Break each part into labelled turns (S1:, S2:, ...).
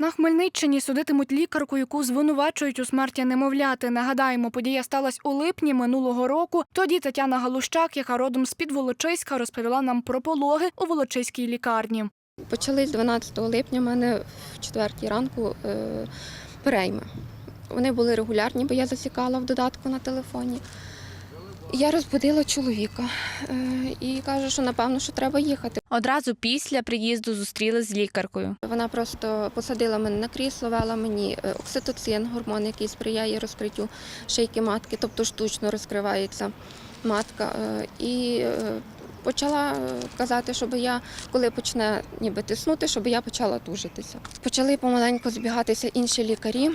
S1: На Хмельниччині судитимуть лікарку, яку звинувачують у смерті немовляти. Нагадаємо, подія сталася у липні минулого року. Тоді Тетяна Галущак, яка родом з під Волочиська, розповіла нам про пологи у Волочиській лікарні.
S2: Почались 12 липня. У мене в четвертій ранку е, перейми. Вони були регулярні, бо я засікала в додатку на телефоні. Я розбудила чоловіка е, і кажу, що напевно, що треба їхати.
S3: Одразу після приїзду зустріли з лікаркою.
S2: Вона просто посадила мене на крісло, вела мені е, окситоцин, гормон, який сприяє розкриттю шийки матки, тобто штучно розкривається матка. Е, І почала е, казати, щоб я, коли почне ніби тиснути, щоб я почала тужитися. Почали помаленьку збігатися інші лікарі.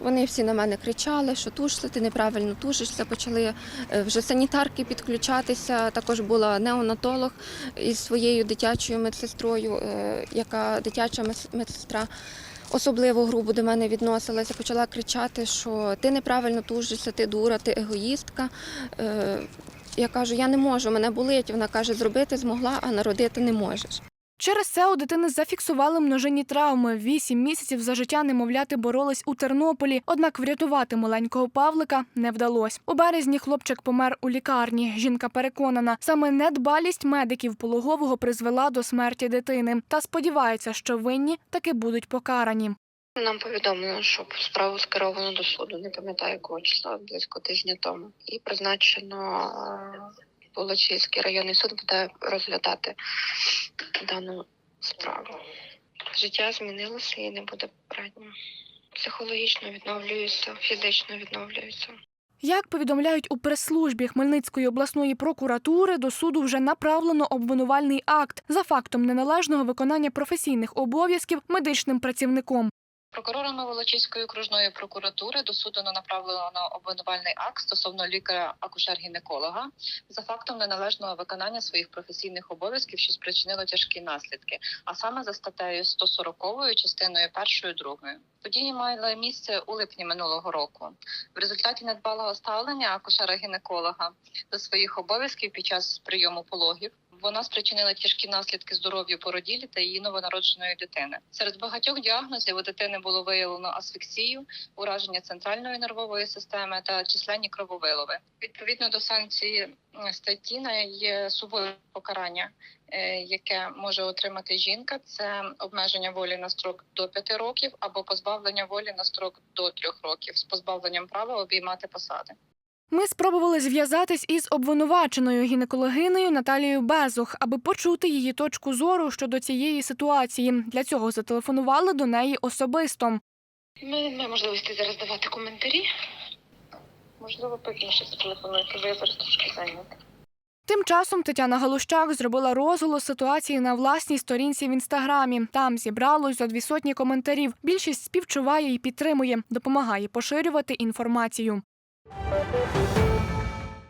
S2: Вони всі на мене кричали, що тужся, ти неправильно тужишся. Почали е, вже санітарки підключатися. Також була неонатолог із своєю дитячою медсестрою, е, яка дитяча медсестра. Особливо грубо до мене відносилася, почала кричати, що ти неправильно тужишся, ти дура, ти егоїстка. Я кажу, я не можу, мене болить. Вона каже, зробити змогла, а народити не можеш.
S1: Через це у дитини зафіксували множинні травми. Вісім місяців за життя немовляти боролись у Тернополі. Однак врятувати маленького Павлика не вдалося. У березні хлопчик помер у лікарні. Жінка переконана, саме недбалість медиків пологового призвела до смерті дитини та сподівається, що винні таки будуть покарані.
S4: Нам повідомлено, що справу скеровано до суду, не пам'ятаю якого числа, близько тижня тому. І призначено е, Волочиський районний суд буде розглядати дану справу. Життя змінилося і не буде попередньо. Психологічно відновлююся, фізично відновлююся.
S1: Як повідомляють у прес-службі Хмельницької обласної прокуратури, до суду вже направлено обвинувальний акт за фактом неналежного виконання професійних обов'язків медичним працівником.
S5: Прокурорами Волочиської окружної прокуратури до суду направлено обвинувальний акт стосовно лікаря акушер-гінеколога за фактом неналежного виконання своїх професійних обов'язків, що спричинило тяжкі наслідки, а саме за статтею 140 частиною 1 2. Події мали місце у липні минулого року. В результаті недбалого ставлення акушера-гінеколога до своїх обов'язків під час прийому пологів вона спричинила тяжкі наслідки здоров'ю породілі та її новонародженої дитини. Серед багатьох діагнозів у дитини було виявлено асфіксію, ураження центральної нервової системи та численні крововилови. Відповідно до санкції статті на є суворе покарання, е, яке може отримати жінка, це обмеження волі на строк до 5 років або позбавлення волі на строк до 3 років з позбавленням права обіймати посади.
S1: Ми спробували зв'язатись із обвинуваченою гінекологинею Наталією Безух, аби почути її точку зору щодо цієї ситуації. Для цього зателефонували до неї особисто.
S4: Ми немає можливості зараз давати коментарі. Можливо, пізніше зателефонуйте, бо я зараз трошки зайнята.
S1: Тим часом Тетяна Галущак зробила розголос ситуації на власній сторінці в інстаграмі. Там зібралось за дві сотні коментарів. Більшість співчуває і підтримує, допомагає поширювати інформацію. Thank you.